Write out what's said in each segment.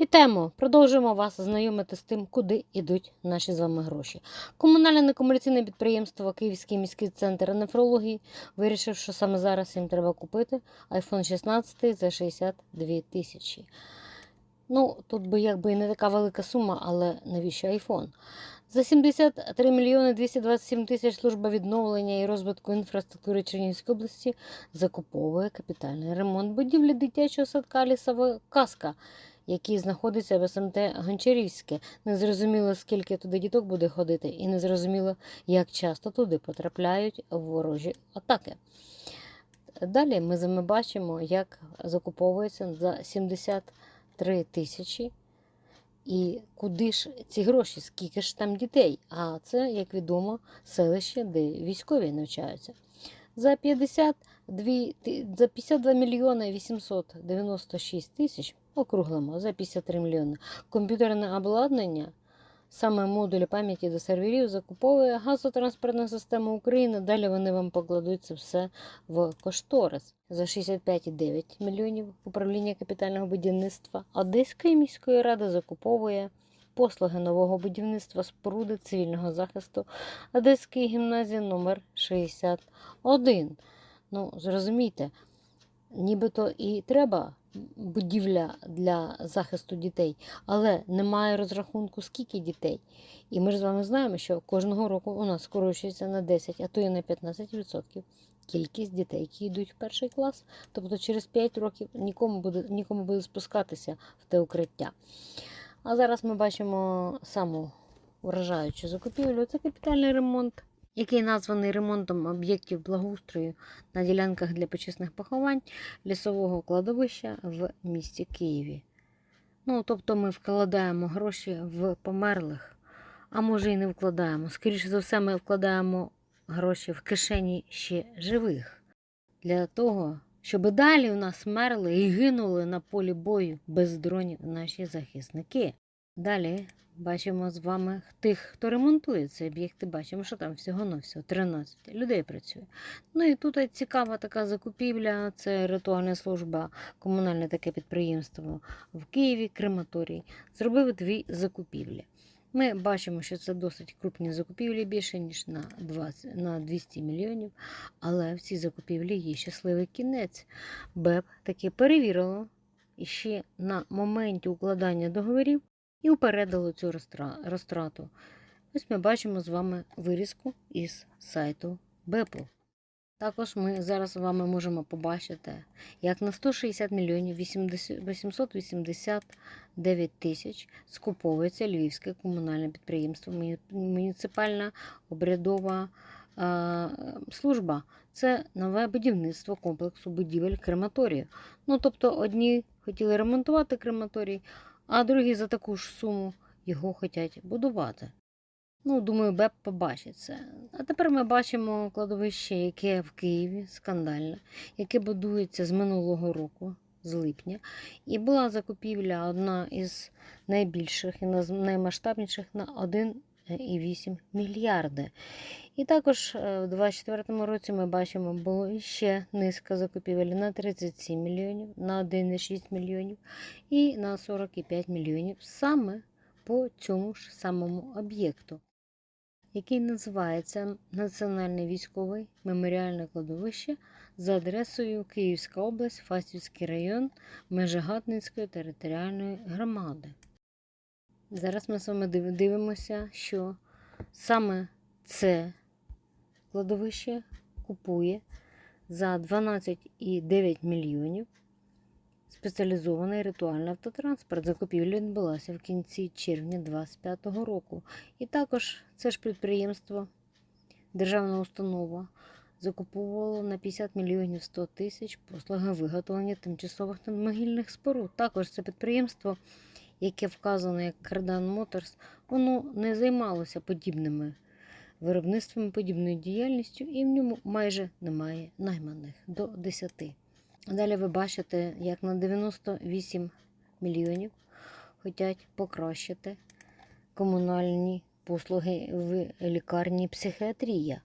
Вітаємо! Продовжуємо вас знайомити з тим, куди йдуть наші з вами гроші. Комунальне некомерційне підприємство Київський міський центр нефрології вирішив, що саме зараз їм треба купити iPhone 16 за 62 тисячі. Ну, тут би якби і не така велика сума, але навіщо iPhone? За 73 мільйони 227 тисяч служба відновлення і розвитку інфраструктури Чернігівської області закуповує капітальний ремонт будівлі дитячого садка лісова казка який знаходиться в СМТ Гончарівське. Незрозуміло, скільки туди діток буде ходити, і незрозуміло, як часто туди потрапляють ворожі атаки. Далі ми з вами бачимо, як закуповується за 73 тисячі. І куди ж ці гроші, скільки ж там дітей? А це, як відомо, селище, де військові навчаються. За 52, за 52 мільйони 896 тисяч округлимо за 53 мільйони. Комп'ютерне обладнання, саме модулі пам'яті до серверів, закуповує газотранспортна система України. Далі вони вам покладуть це все в кошторис. За 65,9 мільйонів управління капітального будівництва Одеської міської ради закуповує послуги нового будівництва споруди цивільного захисту Одеської гімназії номер 61. Ну, зрозумійте, нібито і треба будівля для захисту дітей, але немає розрахунку, скільки дітей. І ми ж з вами знаємо, що кожного року у нас скорочується на 10, а то і на 15% кількість дітей, які йдуть в перший клас. Тобто через 5 років нікому буде, нікому буде спускатися в те укриття. А зараз ми бачимо саму вражаючу закупівлю. Це капітальний ремонт, який названий ремонтом об'єктів благоустрою на ділянках для почесних поховань лісового кладовища в місті Києві. Ну, тобто ми вкладаємо гроші в померлих, а може і не вкладаємо. Скоріше за все, ми вкладаємо гроші в кишені ще живих. Для того, щоб далі у нас мерли і гинули на полі бою без дронів наші захисники. Далі бачимо з вами тих, хто ремонтує цей об'єкт, і бачимо, що там всього на всього 13 людей працює. Ну і тут цікава така закупівля, це ритуальна служба, комунальне таке підприємство в Києві, крематорій. Зробив дві закупівлі. Ми бачимо, що це досить крупні закупівлі, більше ніж на 20, на 200 мільйонів. Але в цій закупівлі є щасливий кінець. БЕП таки перевірило і ще на моменті укладання договорів і упередило цю розтрату. Ось ми бачимо з вами вирізку із сайту БЕПу. Також ми зараз з вами можемо побачити, як на 160 мільйонів 889 тисяч скуповується Львівське комунальне підприємство, муніципальна обрядова е, служба. Це нове будівництво комплексу будівель крематорію. Ну, тобто, одні хотіли ремонтувати крематорій, а другі за таку ж суму його хочуть будувати. Ну, думаю, БЕП побачить це. А тепер ми бачимо кладовище, яке в Києві скандальне, яке будується з минулого року, з липня. І була закупівля одна із найбільших і наймасштабніших на 1,8 мільярди. І також е, в 2024 році ми бачимо, було ще низка закупівель на 37 мільйонів, на 1,6 мільйонів і на 45 мільйонів саме по цьому ж самому об'єкту який називається Національне військове меморіальне кладовище за адресою Київська область, Фастівський район, Межигатницької територіальної громади. Зараз ми з вами дивимося, що саме це кладовище купує за 12,9 мільйонів спеціалізований ритуальний автотранспорт. Закупівля відбулася в кінці червня 2025 року. І також це ж підприємство, державна установа, закуповувало на 50 мільйонів 100 тисяч послуги виготовлення тимчасових могильних споруд. Також це підприємство, яке вказано як Кардан Моторс, воно не займалося подібними виробництвами, подібною діяльністю, і в ньому майже немає найманих до 10. Далі ви бачите, як на 98 мільйонів хочуть покращити комунальні послуги в лікарні психіатрія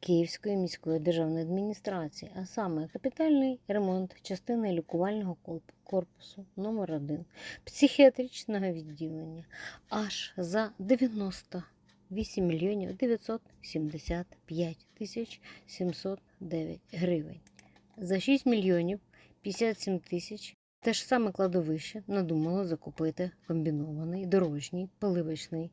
Київської міської державної адміністрації, а саме капітальний ремонт частини лікувального корпусу номер 1 психіатричного відділення аж за 98 мільйонів 975 тисяч 709 гривень. За 6 мільйонів 57 тисяч те ж саме кладовище надумало закупити комбінований дорожній поливочний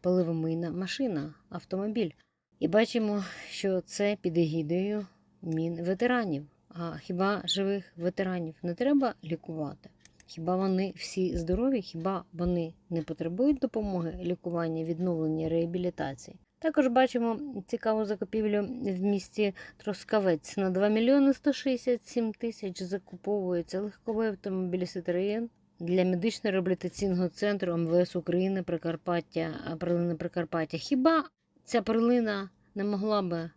поливомийна машина, автомобіль. І бачимо, що це під егідою Мінветеранів. А хіба живих ветеранів не треба лікувати? Хіба вони всі здорові? Хіба вони не потребують допомоги лікування, відновлення, реабілітації? Також бачимо цікаву закупівлю в місті Троскавець. На 2 мільйони 167 тисяч закуповується легковий автомобіль Citroën для медично-реабілітаційного центру МВС України Прикарпаття, а, перлина Прикарпаття. Хіба ця перлина не могла би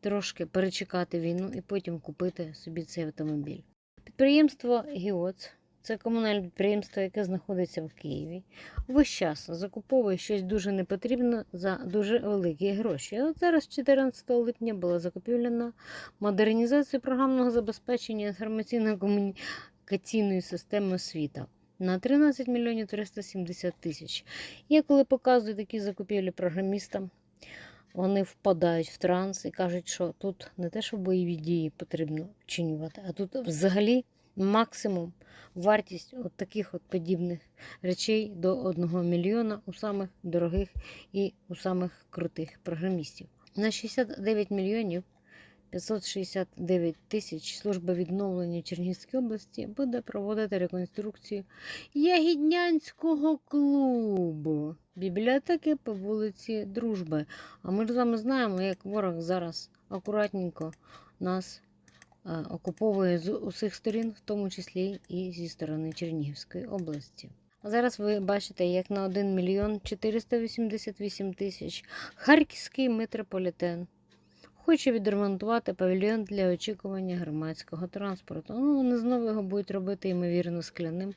трошки перечекати війну і потім купити собі цей автомобіль? Підприємство Гіоц це комунальне підприємство, яке знаходиться в Києві. Весь час закуповує щось дуже непотрібне за дуже великі гроші. От зараз, 14 липня, була закупівлена модернізація програмного забезпечення інформаційно-комунікаційної системи освіта на 13 мільйонів 370 тисяч. Я коли показую такі закупівлі програмістам, вони впадають в транс і кажуть, що тут не те, що бойові дії потрібно вчинювати, а тут взагалі максимум вартість от таких от подібних речей до 1 мільйона у самих дорогих і у самих крутих програмістів. На 69 мільйонів 569 тисяч служба відновлення Чернігівській області буде проводити реконструкцію Ягіднянського клубу бібліотеки по вулиці Дружби. А ми ж з вами знаємо, як ворог зараз акуратненько нас е, окуповує з усіх сторін, в тому числі і зі сторони Чернігівської області. А зараз ви бачите, як на 1 мільйон 488 тисяч Харківський метрополітен хоче відремонтувати павільйон для очікування громадського транспорту. Ну, вони знову його будуть робити, ймовірно, скляним,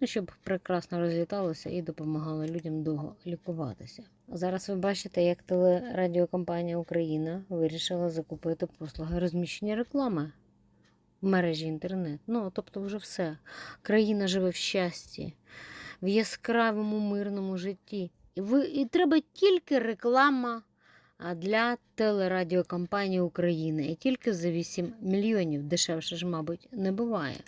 ну, щоб прекрасно розліталося і допомагало людям довго лікуватися. Зараз ви бачите, як телерадіокомпанія Україна вирішила закупити послуги розміщення реклами в мережі інтернет. Ну, тобто, вже все. Країна живе в щасті, в яскравому мирному житті. І, ви, і треба тільки реклама а для телерадіокомпанії України. І тільки за 8 мільйонів дешевше ж, мабуть, не буває.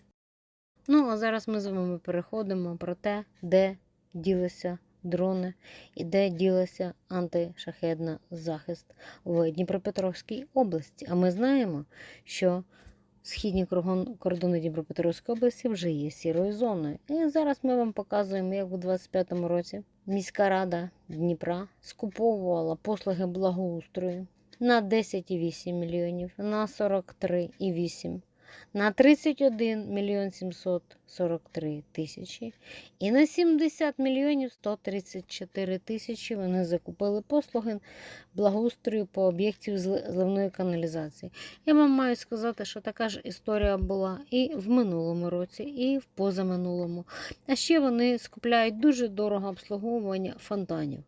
Ну, а зараз ми з вами переходимо про те, де ділися дрони і де ділася антишахедна захист в Дніпропетровській області. А ми знаємо, що східні кордони Дніпропетровської області вже є сірою зоною. І зараз ми вам показуємо, як у 25-му році міська рада Дніпра скуповувала послуги благоустрою на 10,8 мільйонів, на 43,8, на 31 мільйон 743 тисячі і на 70 мільйонів 134 тисячі вони закупили послуги благоустрою по об'єктів зли- зливної каналізації. Я вам маю сказати, що така ж історія була і в минулому році, і в позаминулому. А ще вони скупляють дуже дорого обслуговування фонтанів.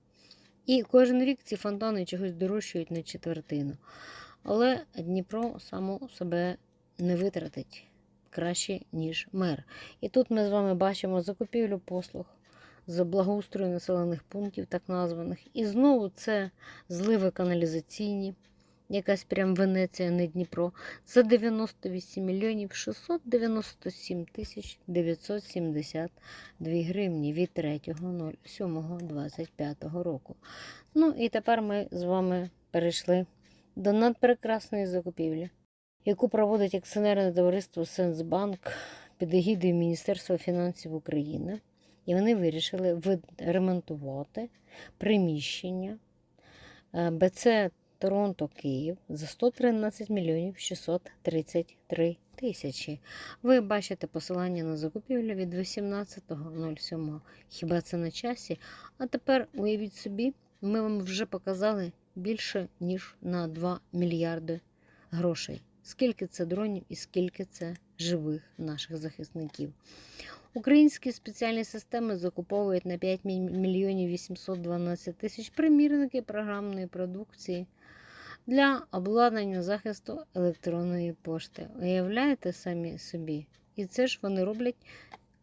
І кожен рік ці фонтани чогось дорожчають на четвертину. Але Дніпро само себе не витратить краще, ніж мер. І тут ми з вами бачимо закупівлю послуг з благоустрою населених пунктів, так названих. І знову це зливи каналізаційні, якась прям Венеція, не Дніпро, за 98 мільйонів 697 тисяч 972 гривні від 3.07.25 року. Ну і тепер ми з вами перейшли до надпрекрасної закупівлі, яку проводить акціонерне товариство Сенсбанк під егідою Міністерства фінансів України. І вони вирішили відремонтувати приміщення е, БЦ Торонто Київ за 113 мільйонів 633 тисячі. Ви бачите посилання на закупівлю від 18.07. Хіба це на часі? А тепер уявіть собі, ми вам вже показали більше ніж на 2 мільярди грошей. Скільки це дронів і скільки це живих наших захисників. Українські спеціальні системи закуповують на 5 мільйонів 812 тисяч примірники програмної продукції для обладнання захисту електронної пошти. Уявляєте самі собі? І це ж вони роблять,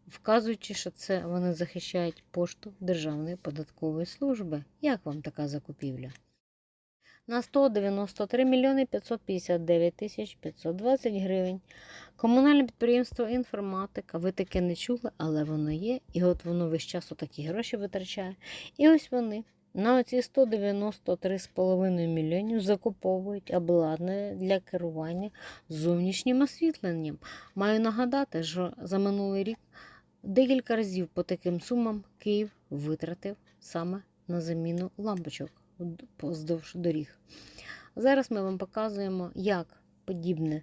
вказуючи, що це вони захищають пошту Державної податкової служби. Як вам така закупівля? На 193 мільйони 559 тисяч 520 гривень. Комунальне підприємство інформатика. Ви таке не чули, але воно є. І от воно весь час такі гроші витрачає. І ось вони на оці 193,5 мільйонів закуповують обладнання для керування зовнішнім освітленням. Маю нагадати, що за минулий рік декілька разів по таким сумам Київ витратив саме на заміну лампочок поздовж доріг. Зараз ми вам показуємо, як подібне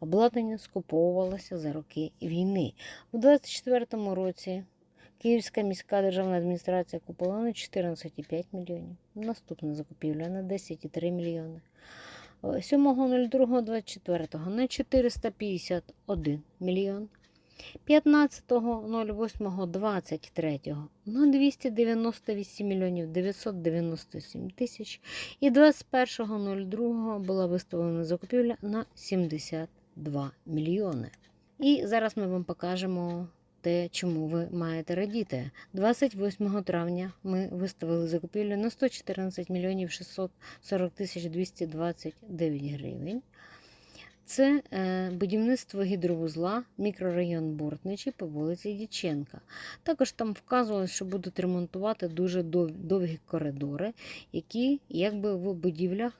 обладнання скуповувалося за роки війни. У 2024 році Київська міська державна адміністрація купила на 14,5 мільйонів. Наступна закупівля на 10,3 мільйони. 7.02.24 на 451 мільйон. 15.08.23 на 298 мільйонів 997 тисяч. І 21.02 була виставлена закупівля на 72 мільйони. І зараз ми вам покажемо те, чому ви маєте радіти. 28 травня ми виставили закупівлю на 114 мільйонів 640 тисяч 229 гривень. Це е, будівництво гідровузла, мікрорайон Бортничі по вулиці Діченка. Також там вказувалось, що будуть ремонтувати дуже довгі коридори, які якби в будівлях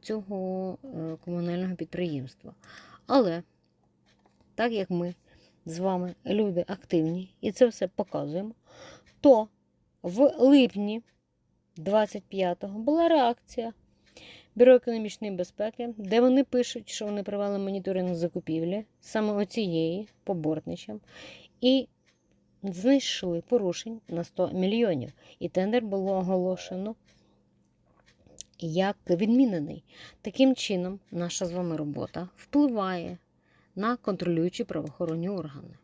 цього е, комунального підприємства. Але так як ми з вами люди активні і це все показуємо, то в липні 25-го була реакція Бюро економічної безпеки, де вони пишуть, що вони провели моніторинг закупівлі саме оцієї по бортничам, і знайшли порушень на 100 мільйонів. І тендер було оголошено як відмінений. Таким чином, наша з вами робота впливає на контролюючі правоохоронні органи.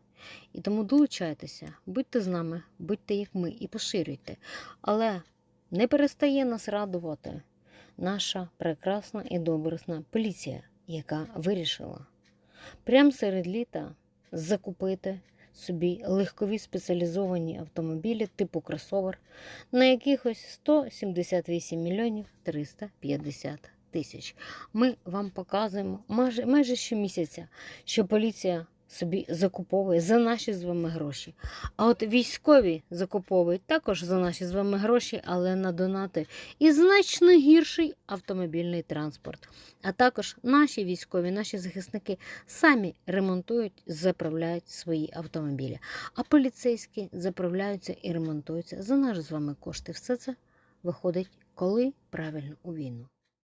І тому долучайтеся, будьте з нами, будьте як ми і поширюйте. Але не перестає нас радувати наша прекрасна і добросна поліція, яка вирішила прямо серед літа закупити собі легкові спеціалізовані автомобілі типу кросовер на якихось 178 мільйонів 350 тисяч. Ми вам показуємо майже, майже щомісяця, що поліція собі закуповує за наші з вами гроші. А от військові закуповують також за наші з вами гроші, але на донати і значно гірший автомобільний транспорт. А також наші військові, наші захисники самі ремонтують, заправляють свої автомобілі. А поліцейські заправляються і ремонтуються за наші з вами кошти. Все це виходить коли правильно у війну.